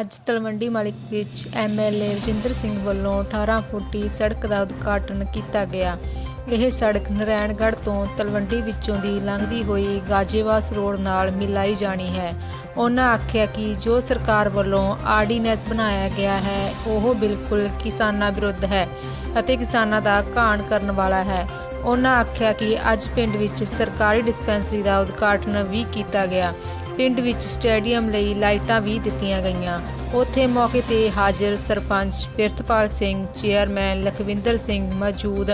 ਅੱਜ ਤਲਵੰਡੀ ਮਲਿਕ ਵਿੱਚ ਐਮਐਲਏ ਰਜਿੰਦਰ ਸਿੰਘ ਵੱਲੋਂ 18 ਫੁੱਟੀ ਸੜਕ ਦਾ ਉਦਘਾਟਨ ਕੀਤਾ ਗਿਆ। ਇਹ ਸੜਕ ਨਰੈਣਗੜ੍ਹ ਤੋਂ ਤਲਵੰਡੀ ਵਿੱਚੋਂ ਦੀ ਲੰਘਦੀ ਹੋਈ ਗਾਜੀਵਾਸ ਰੋਡ ਨਾਲ ਮਿਲਾਈ ਜਾਣੀ ਹੈ। ਉਹਨਾਂ ਆਖਿਆ ਕਿ ਜੋ ਸਰਕਾਰ ਵੱਲੋਂ ਆਰਡੀਨੈਂਸ ਬਣਾਇਆ ਗਿਆ ਹੈ, ਉਹ ਬਿਲਕੁਲ ਕਿਸਾਨਾਂ ਵਿਰੁੱਧ ਹੈ ਅਤੇ ਕਿਸਾਨਾਂ ਦਾ ਘਾਣ ਕਰਨ ਵਾਲਾ ਹੈ। ਉਹਨਾਂ ਆਖਿਆ ਕਿ ਅੱਜ ਪਿੰਡ ਵਿੱਚ ਸਰਕਾਰੀ ਡਿਸਪੈਂਸਰੀ ਦਾ ਉਦਘਾਟਨ ਵੀ ਕੀਤਾ ਗਿਆ। ਪਿੰਡ ਵਿੱਚ ਸਟੇਡੀਅਮ ਲਈ ਲਾਈਟਾਂ ਵੀ ਦਿੱਤੀਆਂ ਗਈਆਂ। ਉੱਥੇ ਮੌਕੇ ਤੇ ਹਾਜ਼ਰ ਸਰਪੰਚ ਪਿਰਥਪਾਲ ਸਿੰਘ, ਚੇਅਰਮੈਨ ਲਖਵਿੰਦਰ ਸਿੰਘ ਮੌਜੂਦ,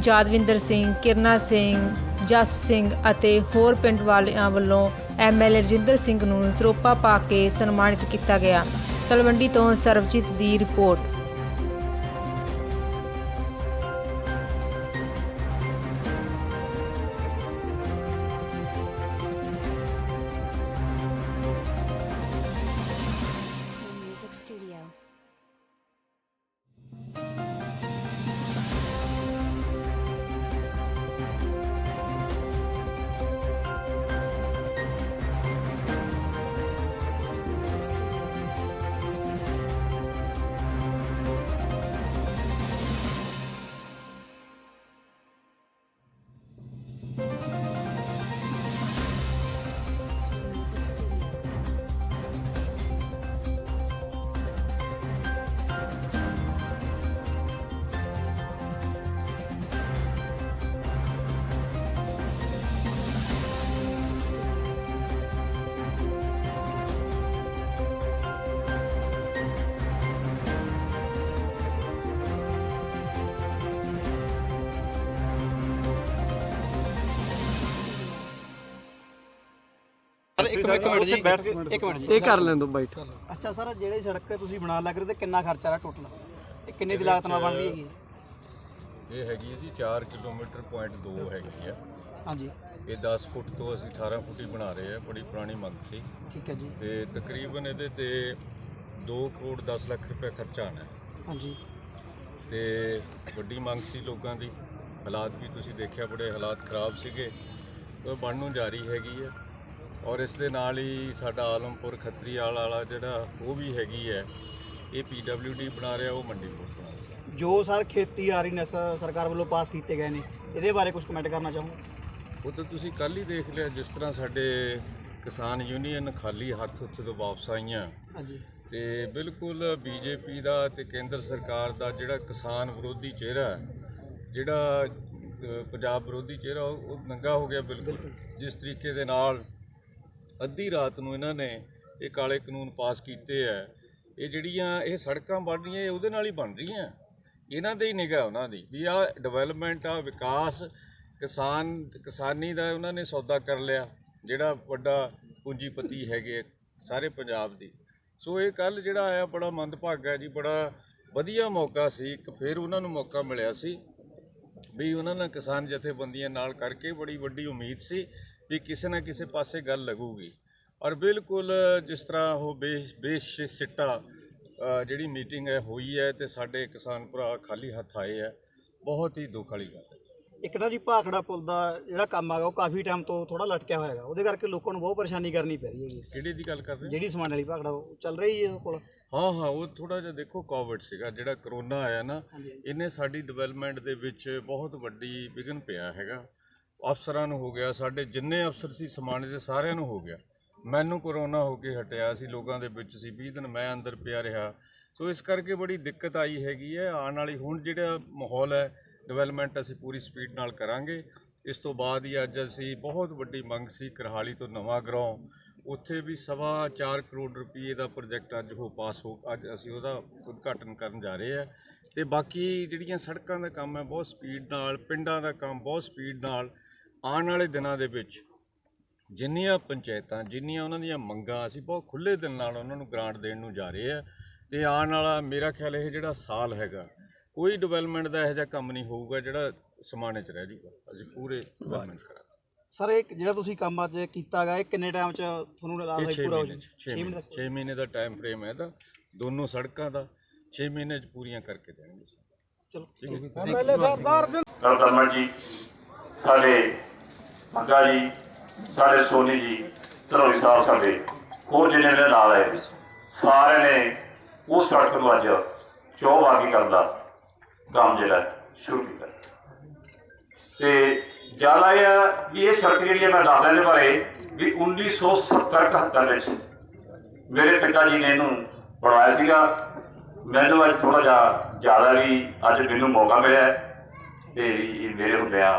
ਜਾਦਵਿੰਦਰ ਸਿੰਘ, ਕਿਰਨਾ ਸਿੰਘ, ਜਸ ਸਿੰਘ ਅਤੇ ਹੋਰ ਪਿੰਡ ਵਾਲਿਆਂ ਵੱਲੋਂ ਐਮਐਲਏ ਰਜਿੰਦਰ ਸਿੰਘ ਨੂੰ ਸਰੋਪਾ ਪਾ ਕੇ ਸਨਮਾਨਿਤ ਕੀਤਾ ਗਿਆ। ਤਲਵੰਡੀ ਤੋਂ ਸਰਵਜੀਤ ਦੀ ਰਿਪੋਰਟ। Music Studio. ਇੱਕ ਮਿੰਟ ਇੱਕ ਮਿੰਟ ਜੀ ਬੈਠ ਕੇ ਇੱਕ ਮਿੰਟ ਜੀ ਇਹ ਕਰ ਲੈਣ ਦੋ ਬਾਈਟ ਅੱਛਾ ਸਰ ਜਿਹੜੇ ਸੜਕ ਤੁਸੀਂ ਬਣਾਉਣ ਲੱਗ ਰਹੇ ਤੇ ਕਿੰਨਾ ਖਰਚਾ ਆ ਰਿਹਾ ਟੋਟਲ ਇਹ ਕਿੰਨੇ ਦੀ ਲਾਗਤ ਨਾਲ ਬਣ ਰਹੀ ਹੈਗੀ? ਇਹ ਹੈਗੀ ਹੈ ਜੀ 4 ਕਿਲੋਮੀਟਰ ਪੁਆਇੰਟ 2 ਹੈਗੀ ਆ ਹਾਂਜੀ। ਇਹ 10 ਫੁੱਟ ਤੋਂ ਅਸੀਂ 18 ਫੁੱਟ ਹੀ ਬਣਾ ਰਹੇ ਆ ਬੜੀ ਪੁਰਾਣੀ ਮੰਗ ਸੀ। ਠੀਕ ਹੈ ਜੀ। ਤੇ ਤਕਰੀਬਨ ਇਹਦੇ ਤੇ 2 ਕਰੋੜ 10 ਲੱਖ ਰੁਪਏ ਖਰਚਾ ਆਣਾ ਹੈ। ਹਾਂਜੀ। ਤੇ ਵੱਡੀ ਮੰਗ ਸੀ ਲੋਕਾਂ ਦੀ। ਹਾਲਾਤ ਵੀ ਤੁਸੀਂ ਦੇਖਿਆ ਬੜੇ ਹਾਲਾਤ ਖਰਾਬ ਸੀਗੇ। ਉਹ ਬਣਨ ਨੂੰ ਜਾਰੀ ਹੈਗੀ ਹੈ। ਔਰ ਇਸ ਦੇ ਨਾਲ ਹੀ ਸਾਡਾ ਆਲਮਪੁਰ ਖੱਤਰੀਆਲ ਵਾਲਾ ਜਿਹੜਾ ਉਹ ਵੀ ਹੈਗੀ ਹੈ ਇਹ ਪੀਡਬਲਯੂਡੀ ਬਣਾ ਰਿਹਾ ਉਹ ਮੰਡੀ ਕੋਲ ਬਣਾ ਰਿਹਾ। ਜੋ ਸਰ ਖੇਤੀ ਆਰਡੀਨੈਂਸ ਸਰਕਾਰ ਵੱਲੋਂ ਪਾਸ ਕੀਤੇ ਗਏ ਨੇ ਇਹਦੇ ਬਾਰੇ ਕੁਝ ਕਮੈਂਟ ਕਰਨਾ ਚਾਹੋ ਉਹ ਤਾਂ ਤੁਸੀਂ ਕੱਲ ਹੀ ਦੇਖ ਲਿਆ ਜਿਸ ਤਰ੍ਹਾਂ ਸਾਡੇ ਕਿਸਾਨ ਯੂਨੀਅਨ ਖਾਲੀ ਹੱਥ ਉੱਥੇ ਤੋਂ ਵਾਪਸ ਆਈਆਂ। ਹਾਂਜੀ। ਤੇ ਬਿਲਕੁਲ ਬੀਜੇਪੀ ਦਾ ਤੇ ਕੇਂਦਰ ਸਰਕਾਰ ਦਾ ਜਿਹੜਾ ਕਿਸਾਨ ਵਿਰੋਧੀ ਚਿਹਰਾ ਜਿਹੜਾ ਪੰਜਾਬ ਵਿਰੋਧੀ ਚਿਹਰਾ ਉਹ ਨੰਗਾ ਹੋ ਗਿਆ ਬਿਲਕੁਲ। ਜਿਸ ਤਰੀਕੇ ਦੇ ਨਾਲ ਅੱਧੀ ਰਾਤ ਨੂੰ ਇਹਨਾਂ ਨੇ ਇਹ ਕਾਲੇ ਕਾਨੂੰਨ ਪਾਸ ਕੀਤੇ ਆ। ਇਹ ਜਿਹੜੀਆਂ ਇਹ ਸੜਕਾਂ ਬਣ ਰਹੀਆਂ, ਇਹ ਉਹਦੇ ਨਾਲ ਹੀ ਬਣ ਰਹੀਆਂ। ਇਹਨਾਂ ਦੇ ਹੀ ਨਿਗਾਹ ਉਹਨਾਂ ਦੀ ਵੀ ਆ ਡਿਵੈਲਪਮੈਂਟ ਆ ਵਿਕਾਸ ਕਿਸਾਨ, ਕਿਸਾਨੀ ਦਾ ਉਹਨਾਂ ਨੇ ਸੌਦਾ ਕਰ ਲਿਆ, ਜਿਹੜਾ ਵੱਡਾ ਪੂੰਜੀਪਤੀ ਹੈਗੇ ਸਾਰੇ ਪੰਜਾਬ ਦੀ। ਸੋ ਇਹ ਕੱਲ ਜਿਹੜਾ ਆਇਆ ਬੜਾ ਮੰਦਭਾਗਾ ਜੀ, ਬੜਾ ਵਧੀਆ ਮੌਕਾ ਸੀ, ਇੱਕ ਫਿਰ ਉਹਨਾਂ ਨੂੰ ਮੌਕਾ ਮਿਲਿਆ ਸੀ ਵੀ ਉਹਨਾਂ ਨਾਲ ਕਿਸਾਨ ਜਥੇਬੰਦੀਆਂ ਨਾਲ ਕਰਕੇ ਬੜੀ ਵੱਡੀ ਉਮੀਦ ਸੀ ਵੀ ਕਿਸੇ ਨਾ ਕਿਸੇ ਪਾਸੇ ਗੱਲ ਲੱਗੂਗੀ। ਔਰ ਬਿਲਕੁਲ ਜਿਸ ਤਰ੍ਹਾਂ ਉਹ ਬੇਸ਼ ਬੇਸ਼ ਸਿੱਟਾ ਜਿਹੜੀ ਮੀਟਿੰਗ ਹੈ ਹੋਈ ਹੈ ਤੇ ਸਾਡੇ ਕਿਸਾਨ ਭਰਾ ਖਾਲੀ ਹੱਥ ਆਏ ਹੈ ਬਹੁਤ ਹੀ ਦੁੱਖ ਵਾਲੀ ਗੱਲ ਹੈ। ਇੱਕ ਨਾ ਜੀ ਭਾਖੜਾ ਪੁਲ ਦਾ ਜਿਹੜਾ ਕੰਮ ਹੈਗਾ ਉਹ ਕਾਫੀ ਟਾਈਮ ਤੋਂ ਥੋੜਾ ਲਟਕਿਆ ਹੋਇਆ ਹੈਗਾ। ਉਹਦੇ ਕਰਕੇ ਲੋਕਾਂ ਨੂੰ ਬਹੁਤ ਪਰੇਸ਼ਾਨੀ ਕਰਨੀ ਪੈ ਰਹੀ ਹੈਗੀ। ਕਿਹੜੀ ਦੀ ਗੱਲ ਕਰ ਰਹੇ ਹੋ? ਜਿਹੜੀ ਸਮਾਨ ਵਾਲੀ ਭਾਖੜਾ ਉਹ ਚੱਲ ਰਹੀ ਹੈ ਉਹ ਕੋਲ ਹਾਂ ਹਾਂ ਉਹ ਥੋੜਾ ਜਿਹਾ ਦੇਖੋ ਕੋਵਿਡ ਸੀਗਾ ਜਿਹੜਾ ਕਰੋਨਾ ਆਇਆ ਨਾ ਇਹਨੇ ਸਾਡੀ ਡਿਵੈਲਪਮੈਂਟ ਦੇ ਵਿੱਚ ਬਹੁਤ ਵੱਡੀ ਵਿਘਨ ਪਿਆ ਹੈਗਾ। ਅਫਸਰਾਂ ਨੂੰ ਹੋ ਗਿਆ, ਸਾਡੇ ਜਿੰਨੇ ਅਫਸਰ ਸੀ ਸਮਾਨੇ ਦੇ ਸਾਰਿਆਂ ਨੂੰ ਹੋ ਗਿਆ। ਮੈਨੂੰ ਕਰੋਨਾ ਹੋ ਕੇ ਹਟਿਆ ਸੀ, ਲੋਕਾਂ ਦੇ ਵਿੱਚ ਸੀ 20 ਦਿਨ ਮੈਂ ਅੰਦਰ ਪਿਆ ਰਿਹਾ। ਸੋ ਇਸ ਕਰਕੇ ਬੜੀ ਦਿੱਕਤ ਆਈ ਹੈਗੀ ਹੈ। ਆਉਣ ਵਾਲੀ ਹੁਣ ਜਿਹੜਾ ਮਾਹੌਲ ਹੈ ਡਿਵੈਲਪਮੈਂਟ ਅਸੀਂ ਪੂਰੀ ਸਪੀਡ ਨਾਲ ਕਰਾਂਗੇ। ਇਸ ਤੋਂ ਬਾਅਦ ਹੀ ਅੱਜ ਅਸੀਂ ਬਹੁਤ ਵੱਡੀ ਮੰਗ ਸੀ ਕਰਹਾਲੀ ਤੋਂ ਨਵਾਂ ਗਰਾਉਂ ਉੱਥੇ ਵੀ ਸਵਾ 4 ਕਰੋੜ ਰੁਪਏ ਦਾ ਪ੍ਰੋਜੈਕਟ ਅੱਜ ਹੋ ਪਾਸ ਹੋ, ਅੱਜ ਅਸੀਂ ਉਹਦਾ ਉਦਘਾਟਨ ਕਰਨ ਜਾ ਰਹੇ ਹਾਂ। ਤੇ ਬਾਕੀ ਜਿਹੜੀਆਂ ਸੜਕਾਂ ਦਾ ਕੰਮ ਹੈ ਬਹੁਤ ਸਪੀਡ ਨਾਲ ਪਿੰਡਾਂ ਦਾ ਕੰਮ ਬਹੁਤ ਸਪੀਡ ਨਾਲ ਆਉਣ ਵਾਲੇ ਦਿਨਾਂ ਦੇ ਵਿੱਚ ਜਿੰਨੀਆਂ ਪੰਚਾਇਤਾਂ ਜਿੰਨੀਆਂ ਉਹਨਾਂ ਦੀਆਂ ਮੰਗਾਂ ਅਸੀਂ ਬਹੁਤ ਖੁੱਲੇ ਦਿਲ ਨਾਲ ਉਹਨਾਂ ਨੂੰ ਗ੍ਰਾਂਟ ਦੇਣ ਨੂੰ ਜਾ ਰਹੇ ਆ ਤੇ ਆਉਣ ਵਾਲਾ ਮੇਰਾ ਖਿਆਲ ਇਹ ਜਿਹੜਾ ਸਾਲ ਹੈਗਾ ਕੋਈ ਡਿਵੈਲਪਮੈਂਟ ਦਾ ਇਹੋ ਜਿਹਾ ਕੰਮ ਨਹੀਂ ਹੋਊਗਾ ਜਿਹੜਾ ਸਮਾਨੇ 'ਚ ਰਹਿ ਜਾਊਗਾ। ਅਸੀਂ ਪੂਰੇ ਡਿਵੈਲਪਮੈਂਟ ਕਰਾਂਗੇ। ਸਰ ਇਹ ਜਿਹੜਾ ਤੁਸੀਂ ਕੰਮ ਅੱਜ ਕੀਤਾ ਹੈਗਾ ਇਹ ਕਿੰਨੇ ਟਾਈਮ 'ਚ ਤੁਹਾਨੂੰ 6 ਪੂਰਾ ਹੋ ਮਹੀਨੇ ਜਾਊ? 6 ਛੇ ਮਹੀਨੇ 6 ਮਹੀਨੇ ਦਾ ਟਾਈਮ ਫਰੇਮ ਹੈ ਇਹਦਾ ਦੋਨੋਂ ਸੜਕਾਂ ਦਾ। 6 ਮਹੀਨੇ 'ਚ ਪੂਰੀਆਂ ਕਰਕੇ ਦੇਣਗੇ ਸਰ। ਚਲੋ ਠੀਕ ਹੈ ਰਤਨਮਨ ਜੀ। ਸਾਡੇ ਮੰਗਾ ਜੀ ਸਾਡੇ ਸੋਨੀ ਜੀ ਧਰੋਈ ਸਾਹਿਬ ਸਾਡੇ ਹੋਰ ਜਿੰਨੇ ਮੇਰੇ ਨਾਲ ਆਏ ਸਾਰਿਆਂ ਨੇ ਉਸ ਸੜਕ ਨੂੰ ਅੱਜ ਚੌਬਾਗੀ ਕਰਨ ਦਾ ਕੰਮ ਜਿਹੜਾ ਸ਼ੁਰੂ ਕੀਤਾ। ਤੇ ਜ਼ਿਆਦਾ ਇਹ ਵੀ ਇਹ ਸੜਕ ਜਿਹੜੀ ਹੈ ਮੈਂ ਦੱਸਦਾ ਇਹਦੇ ਬਾਰੇ ਵੀ 1970 71 ਵਿੱਚ ਮੇਰੇ ਪਿਤਾ ਜੀ ਨੇ ਇਹਨੂੰ ਬਣਾਇਆ ਸੀਗਾ। ਮੈਨੂੰ ਅੱਜ ਥੋੜਾ ਜਿਹਾ ਜ਼ਿਆਦਾ ਵੀ ਅੱਜ ਮੈਨੂੰ ਮੌਕਾ ਮਿਲਿਆ ਹੈ ਤੇ ਮੇਰੇ ਹੁੰਦਿਆਂ